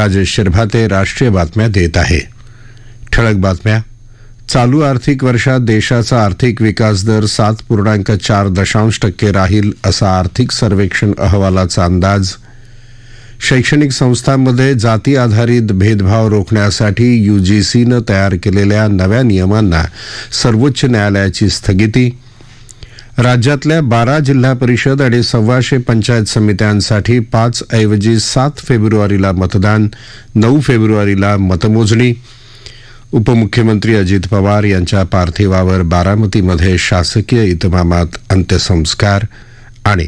राजेश शिरभाते राष्ट्रीय बातम्या देत आहे. ठळक बातम्या. चालू आर्थिक वर्षात देशाचा आर्थिक विकास दर सात पूर्णांक चार दशांश टक्के राहील असा आर्थिक सर्वेक्षण अहवालाचा अंदाज. शैक्षणिक संस्थांमध्ये जाती आधारित भेदभाव रोखण्यासाठी यूजीसीनं तयार केलेल्या नव्या नियमांना सर्वोच्च न्यायालयाची स्थगिती. राज्यातल्या बारा जिल्हा परिषद आणि सव्वाशे पंचायत समित्यांसाठी पाच ऐवजी सात फेब्रुवारीला मतदान नऊ फेब्रुवारीला मतमोजणी. उपमुख्यमंत्री अजित पवार यांच्या पार्थिवावर बारामतीमध्ये शासकीय इतमामात अंत्यसंस्कार आणि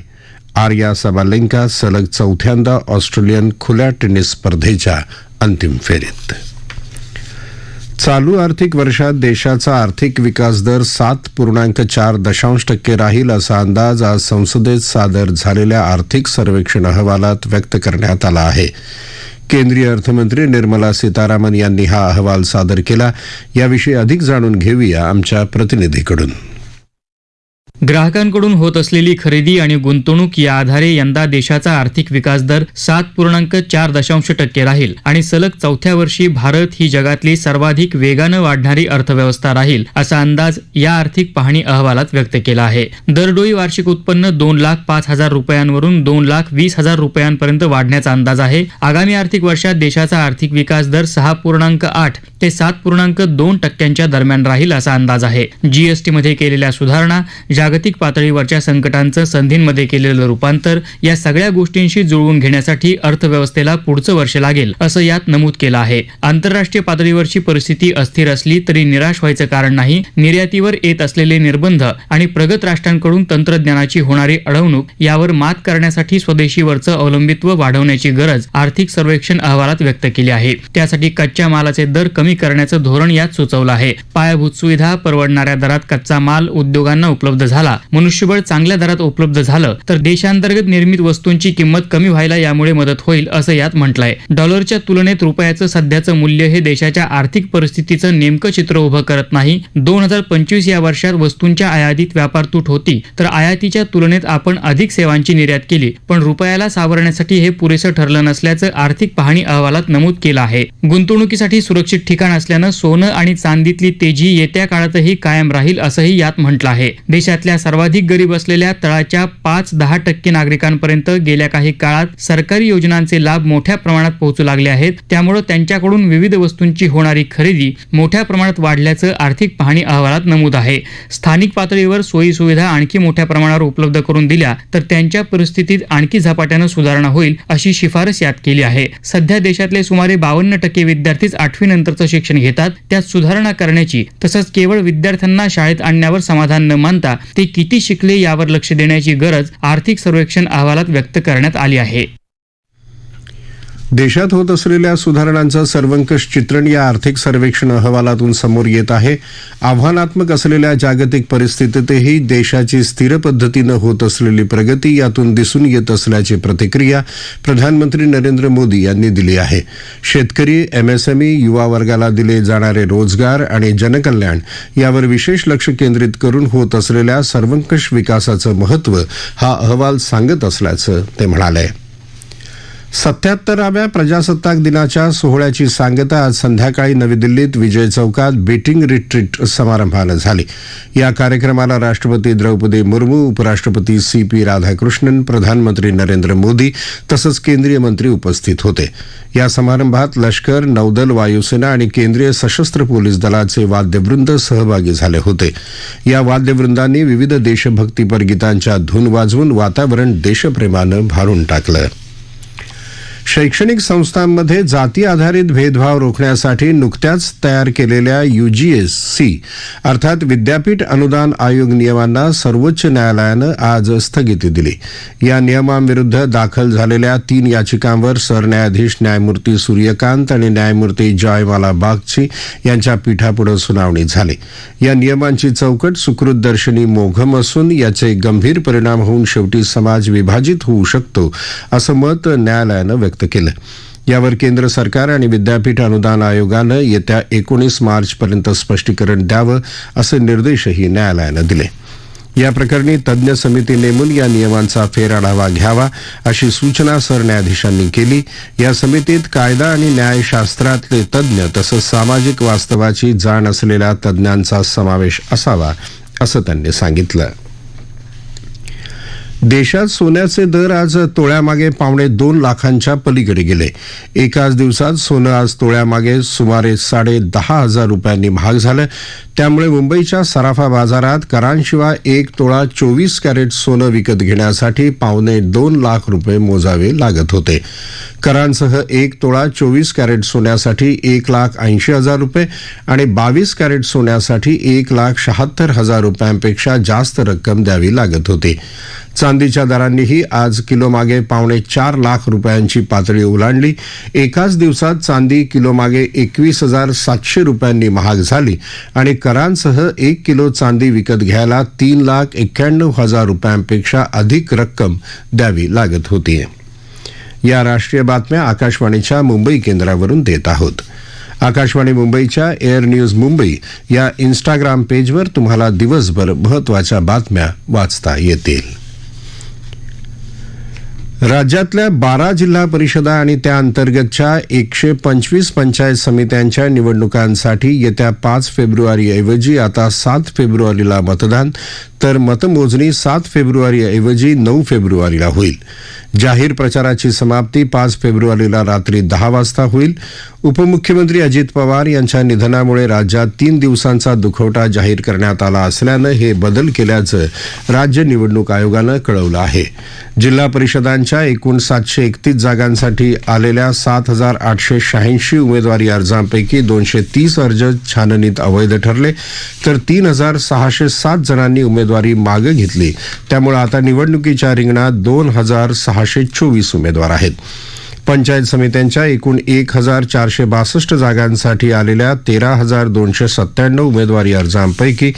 आर्या सबालेंका सलग चौथ्यांदा ऑस्ट्रेलियन खुल्या टेनिस स्पर्धेच्या अंतिम फेरीत. चालू आर्थिक वर्षात देशाचा आर्थिक विकास दर सात पूर्णांक चार दशांश टक्के राहील असा अंदाज आज संसदेत सादर झालेल्या आर्थिक सर्वेक्षण अहवालात व्यक्त करण्यात आला आहे. केंद्रीय अर्थमंत्री निर्मला सीतारामन यांनी हा अहवाल सादर केला. याविषयी अधिक जाणून घेऊया आमच्या प्रतिनिधीकडून. ग्राहकांकडून होत असलेली खरेदी आणि गुंतवणूक या आधारे यंदा देशाचा आर्थिक विकास दर सात पूर्णांक चार दशांश टक्के राहील आणि सलग चौथ्या वर्षी भारत ही जगातली सर्वाधिक वेगानं वाढणारी अर्थव्यवस्था राहील असा अंदाज या आर्थिक पाहणी अहवालात व्यक्त केला आहे. दरडोई वार्षिक उत्पन्न दोन लाख पाच हजार रुपयांवरून दोन लाख वीस हजार रुपयांपर्यंत वाढण्याचा अंदाज आहे. आगामी आर्थिक वर्षात देशाचा आर्थिक विकास दर सहा पूर्णांक आठ ते सात पूर्णांक दोन टक्क्यांच्या दरम्यान राहील असा अंदाज आहे. जीएसटीमध्ये केलेल्या सुधारणा जागतिक पातळीवरच्या संकटांचं संधींमध्ये केलेलं रूपांतर या सगळ्या गोष्टींशी जुळवून घेण्यासाठी अर्थव्यवस्थेला पुढचं वर्ष लागेल असं यात नमूद केलं आहे. आंतरराष्ट्रीय पातळीवरची परिस्थिती अस्थिर असली तरी निराश व्हायचं कारण नाही निर्यातीवर येत असलेले निर्बंध आणि प्रगत राष्ट्रांकडून तंत्रज्ञानाची होणारी अडवणूक यावर मात करण्यासाठी स्वदेशीवरचं अवलंबित्व वाढवण्याची गरज आर्थिक सर्वेक्षण अहवालात व्यक्त केली आहे. त्यासाठी कच्च्या मालाचे दर कमी करण्याचं धोरण यात सुचवलं आहे. पायाभूत सुविधा परवडणाऱ्या दरात कच्चा माल उद्योगांना उपलब्ध झाला मनुष्यबळ चांगल्या दरात उपलब्ध झालं तर देशांतर्गत निर्मित वस्तूंची किंमत कमी व्हायला यामुळे मदत होईल असं यात म्हटलंय. डॉलरच्या तुलनेत रुपयाचं सध्याचं मूल्य हे देशाच्या आर्थिक परिस्थितीचं नेमकं चित्र उभं करत नाही. दोन हजार पंचवीस या वर्षात वस्तूंच्या आयातीत व्यापार तूट होती तर आयातीच्या तुलनेत आपण अधिक सेवांची निर्यात केली पण रुपयाला सावरण्यासाठी हे पुरेसं ठरलं नसल्याचं आर्थिक पाहणी अहवालात नमूद केलं आहे. गुंतवणुकीसाठी सुरक्षित ठिकाण असल्यानं सोनं आणि चांदीतली तेजी येत्या काळातही कायम राहील असंही यात म्हटलं आहे. देशात राज्यातल्या सर्वाधिक गरीब असलेल्या तळाच्या पाच दहा टक्के नागरिकांपर्यंत गेल्या काही काळात सरकारी योजनांचे लाभ मोठ्या प्रमाणात पोहोचू लागले आहेत. त्यामुळे त्यांच्याकडून विविध वस्तूंची होणारी खरेदी मोठ्या प्रमाणात वाढल्याचं आर्थिक पाहणी अहवालात नमूद आहे. स्थानिक पातळीवर सोयी सुविधा आणखी मोठ्या प्रमाणावर उपलब्ध करून दिल्या तर त्यांच्या परिस्थितीत आणखी झपाट्यानं सुधारणा होईल अशी शिफारस यात केली आहे. सध्या देशातले सुमारे बावन्न टक्के विद्यार्थीच आठवी नंतरचं शिक्षण घेतात. त्यात सुधारणा करण्याची तसंच केवळ विद्यार्थ्यांना शाळेत आणण्यावर समाधान न मानता ते किती शिकले यावर लक्ष देण्याची गरज आर्थिक सर्वेक्षण अहवालात व्यक्त करण्यात आली आहे. देशात होत असलेल्या सुधारणांचं सर्वंकष चित्रण या आर्थिक सर्वेक्षण अहवालातून समोर येत आहे. आव्हानात्मक असलेल्या जागतिक परिस्थितीतही देशाची स्थिर पद्धतीनं होत असलेली प्रगती यातून दिसून येत असल्याची प्रतिक्रिया प्रधानमंत्री नरेंद्र मोदी यांनी दिली आहे. शेतकरी एमएसएमई युवा वर्गाला दिले जाणारे रोजगार आणि जनकल्याण यावर विशेष लक्ष केंद्रित करून होत असलेल्या सर्वंकष विकासाचं महत्त्व हा अहवाल सांगत असल्याचं ते म्हणाले. सत्याहत्तराव्या प्रजासत्ताक दिनाच्या सोहळ्याची सांगता आज संध्याकाळी नवी दिल्लीत विजय चौकात बेटिंग रिट्रीट समारंभानं झाली. या कार्यक्रमाला राष्ट्रपती द्रौपदी मुर्मू उपराष्ट्रपती सी पी राधाकृष्णन प्रधानमंत्री नरेंद्र मोदी तसंच केंद्रीय मंत्री उपस्थित होते. या समारंभात लष्कर नौदल वायुसेना आणि केंद्रीय सशस्त्र पोलीस दलाचे वाद्यवृंद सहभागी झाले होते. या वाद्यवृंदांनी विविध देशभक्तीपर गीतांच्या धून वाजवून वातावरण देशप्रेमानं भारून टाकलं. शैक्षणिक संस्थांमध्ये जाती आधारित भेदभाव रोखण्यासाठी नुकत्याच तयार केलेल्या यूजीएससी अर्थात विद्यापीठ अनुदान आयोग नियमांना सर्वोच्च न्यायालयानं आज स्थगिती दिली. या नियमांविरुद्ध दाखल झालेल्या तीन याचिकांवर सरन्यायाधीश न्यायमूर्ती सूर्यकांत आणि न्यायमूर्ती जॉयमाला बागची यांच्या पीठापुढे सुनावणी झाली. या नियमांची चौकट सुकृतदर्शनी मोघम असून याचे गंभीर परिणाम होऊन शेवटी समाज विभाजित होऊ शकतो असं मत न्यायालयानं व्यक्त केलं. यावर केंद्र सरकार आणि विद्यापीठ अनुदान आयोगानं येत्या एकोणीस मार्चपर्यंत स्पष्टीकरण द्यावं असे निर्देशही न्यायालयानं दिले. या प्रकरणी तज्ज्ञ समिती नेमून या नियमांचा फेरआढावा घ्यावा अशी सूचना सरन्यायाधीशांनी केली. या समितीत कायदा आणि न्यायशास्त्रातले तज्ज्ञ तसंच सामाजिक वास्तवाची जाण असलेल्या तज्ज्ञांचा समावेश असावा असं त्यांनी सांगितलं. देशात सोन्याचे दर आज तोळ्यामागे पावणे दोन लाखांच्या पलीकडे गेले. एकाच दिवसात सोनं आज तोळ्यामागे सुमारे साडे दहा हजार रुपयांनी महाग झालं. त्यामुळे मुंबईच्या सराफा बाजारात करांशिवाय एक तोळा चोवीस कॅरेट सोनं विकत घेण्यासाठी पावणे दोन लाख रुपये मोजावे लागत होते. करांसह एक तोळा चोवीस कॅरेट सोन्यासाठी एक लाख ऐंशी हजार रुपये आणि बावीस कॅरेट सोन्यासाठी एक लाख शहात्तर हजार रुपयांपेक्षा जास्त रक्कम द्यावी लागत होती. चांदीच्या दरांनीही आज किलोमागे पावणे चार लाख रुपयांची पातळी ओलांडली. एकाच दिवसात चांदी किलोमागे एकवीस हजार सातशे रुपयांनी महाग झाली आणि करांसह एक किलो चांदी विकत घ्यायला तीन लाख एक्क्याण्णव हजार रुपयांपेक्षा अधिक रक्कम द्यावी लागत होती. या राष्ट्रीय बातम्या आकाशवाणीच्या मुंबई केंद्रावरून देत आहोत. आकाशवाणी मुंबईच्या एअर न्यूज मुंबई या इन्स्टाग्राम पेजवर तुम्हाला दिवसभर महत्त्वाच्या बातम्या वाचता येतील. राज्यातल्या बारा जिल्हा परिषदा आणि त्या अंतर्गतच्या एकशे पंचवीस पंचायत समित्यांच्या निवडणुकांसाठी येत्या पाच फेब्रुवारीऐवजी आता सात फेब्रुवारीला मतदान तर मतमोजणी सात फेब्रुवारीऐवजी नऊ फेब्रुवारीला होईल. जाहीर प्रचाराची समाप्ती पाच फेब्रुवारीला रात्री दहा वाजता होईल. उपमुख्यमंत्री अजित पवार यांच्या निधनामुळे राज्यात तीन दिवसांचा दुखवटा जाहीर करण्यात आला असल्यानं हे बदल केल्याचं राज्य निवडणूक आयोगानं कळवलं आहे. जिल्हा परिषदांच्या एकूण सातशे एकतीस जागांसाठी आलेल्या सात हजार आठशे शहाऐंशी उमेदवारी अर्जांपैकी दोनशे तीस अर्ज छाननीत अवैध ठरले तर तीन हजार सहाशे सात जणांनी उमेदवार मागं घेतली. त्यामुळे आता निवडणुकीच्या रिंगणात दोन हजार सहाशे चोवीस उमेदवार आहेत. पंचायत समित्यांच्या एकूण एक हजार चारशे बासष्ट जागांसाठी आलेल्या तेरा हजार दोनशे सत्त्याण्णव उमेदवारी अर्जांपैकी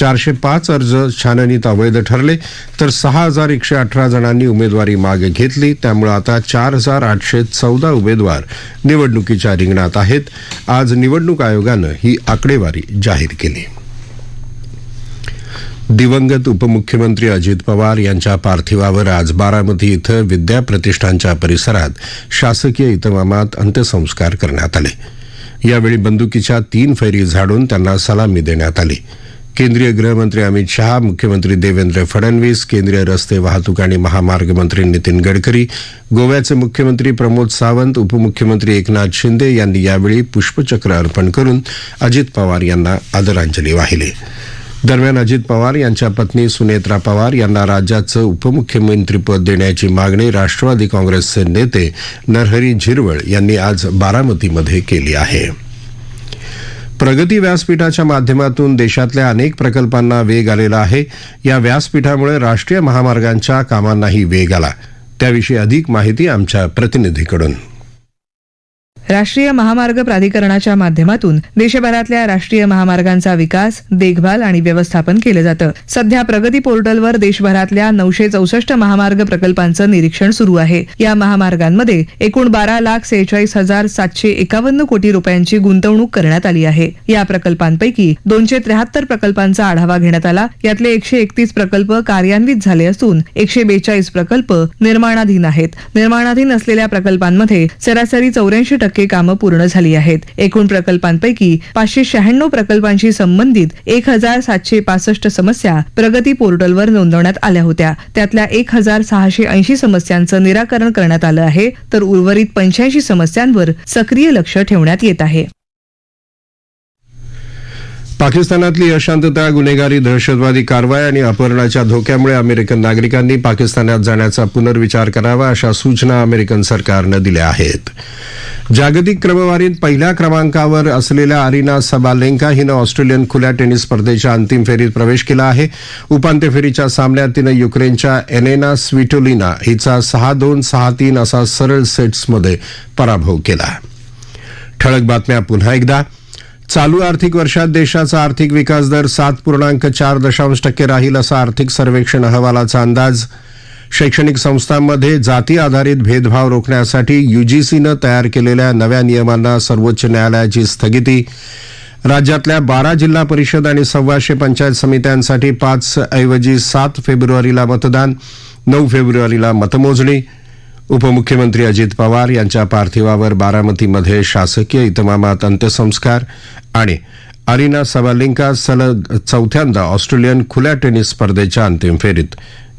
चारशे पाच अर्ज छाननीत अवैध ठरले तर सहा हजार एकशे अठरा जणांनी उमेदवारी मागे घेतली. त्यामुळे आता चार हजार आठशे चौदा उमेदवार निवडणुकीच्या रिंगणात आहेत. आज निवडणूक आयोगानं ही आकडेवारी जाहीर केली. दिवंगत उपमुख्यमंत्री अजित पवार यांच्या पार्थिवावर आज बारामती इथं विद्या प्रतिष्ठानच्या परिसरात शासकीय इतमामात अंत्यसंस्कार करण्यात आले. यावेळी बंदुकीच्या तीन फैरी झाडून त्यांना सलामी देण्यात आली. केंद्रीय गृहमंत्री अमित शहा मुख्यमंत्री देवेंद्र फडणवीस केंद्रीय रस्ते वाहतूक आणि महामार्ग मंत्री नितीन गडकरी गोव्याचे मुख्यमंत्री प्रमोद सावंत उपमुख्यमंत्री एकनाथ शिंदे यांनी यावेळी पुष्पचक्र अर्पण करून अजित पवार यांना आदरांजली वाहिली. दरम्यान अजित पवार यांच्या पत्नी सुनेत्रा पवार यांना राज्याचं उपमुख्यमंत्रीपद देण्याची मागणी राष्ट्रवादी काँग्रेसचे नेते नरहरी झिरवळ यांनी आज बारामतीमध्ये केली आहे. प्रगती व्यासपीठाच्या माध्यमातून देशातल्या अनेक प्रकल्पांना वेग आलेला आहे. या व्यासपीठामुळे राष्ट्रीय महामार्गांच्या कामांनाही वेग आला. त्याविषयी अधिक माहिती आमच्या प्रतिनिधीकडून. राष्ट्रीय महामार्ग प्राधिकरणाच्या माध्यमातून देशभरातल्या राष्ट्रीय महामार्गांचा विकास देखभाल आणि व्यवस्थापन केलं जातं. सध्या प्रगती पोर्टलवर देशभरातल्या नऊशे चौसष्ट महामार्ग प्रकल्पांचं निरीक्षण सुरू आहे. या महामार्गांमध्ये एकूण बारा लाख सेहेचाळीस हजार सातशे एकावन्न कोटी रुपयांची गुंतवणूक करण्यात आली आहे. या प्रकल्पांपैकी दोनशे त्र्याहत्तर प्रकल्पांचा आढावा घेण्यात आला. यातले एकशे एकतीस प्रकल्प कार्यान्वित झाले असून एकशे बेचाळीस प्रकल्प निर्माणाधीन आहेत. निर्माणाधीन असलेल्या प्रकल्पांमध्ये सरासरी चौऱ्याऐंशी टक्के कामं पूर्ण झाली आहेत. एकूण प्रकल्पांपैकी पाचशे शहाण्णव प्रकल्पांशी संबंधित एक हजार सातशे पासष्ट समस्या प्रगती पोर्टलवर नोंदवण्यात आल्या होत्या. त्यातल्या एक हजार सहाशे ऐंशी समस्यांचं निराकरण करण्यात आलं आहे तर उर्वरित पंच्याऐंशी समस्यांवर सक्रिय लक्ष ठेवण्यात येत आहे. पाकिस्तानातली अशांतता गुन्हेगारी दहशतवादी कारवाई आणि अपहरणाच्या धोक्यामुळे अमेरिकन नागरिकांनी पाकिस्तानात जाण्याचा पुनर्विचार करावा अशा सूचना अमेरिकन सरकारनं दिल्या आहेत. जागतिक क्रमवारीत पहिल्या क्रमांकावर असलेल्या अरिना सबालेंका हिनं ऑस्ट्रेलियन खुल्या टेनिस स्पर्धेच्या अंतिम फेरीत प्रवेश केला आहे. उपांत्य फेरीच्या सामन्यात तिनं युक्रेनच्या एनेना स्विटोलिना हिचा सहा दोन सहा तीन असा सरळ सेट्समध्ये पराभव केला. ठळक बातम्या पुन्हा एकदा. चालू आर्थिक वर्षात देशाचा आर्थिक विकास दर सात पूर्णांक चार दशांश टक्के राहील असा आर्थिक सर्वेक्षण अहवालाचा अंदाज शैक्षणिक संस्थांमध्ये जाती आधारित भेदभाव रोखण्यासाठी युजीसीनं तयार केलेल्या नव्या नियमांना सर्वोच्च न्यायालयाची स्थगिती. राज्यातल्या बारा जिल्हा परिषद आणि सव्वाशे पंचायत समित्यांसाठी पाच ऐवजी सात फेब्रुवारीला मतदान नऊ फेब्रुवारीला मतमोजणी. उपमुख्यमंत्री अजित पवार यांच्या पार्थिवावर बारामतीमध्ये शासकीय इतमामात अंत्यसंस्कार आणि अरिना सबालिंका सलग चौथ्यांदा ऑस्ट्रेलियन खुल्या टेनिस स्पर्धेच्या अंतिम फेरीत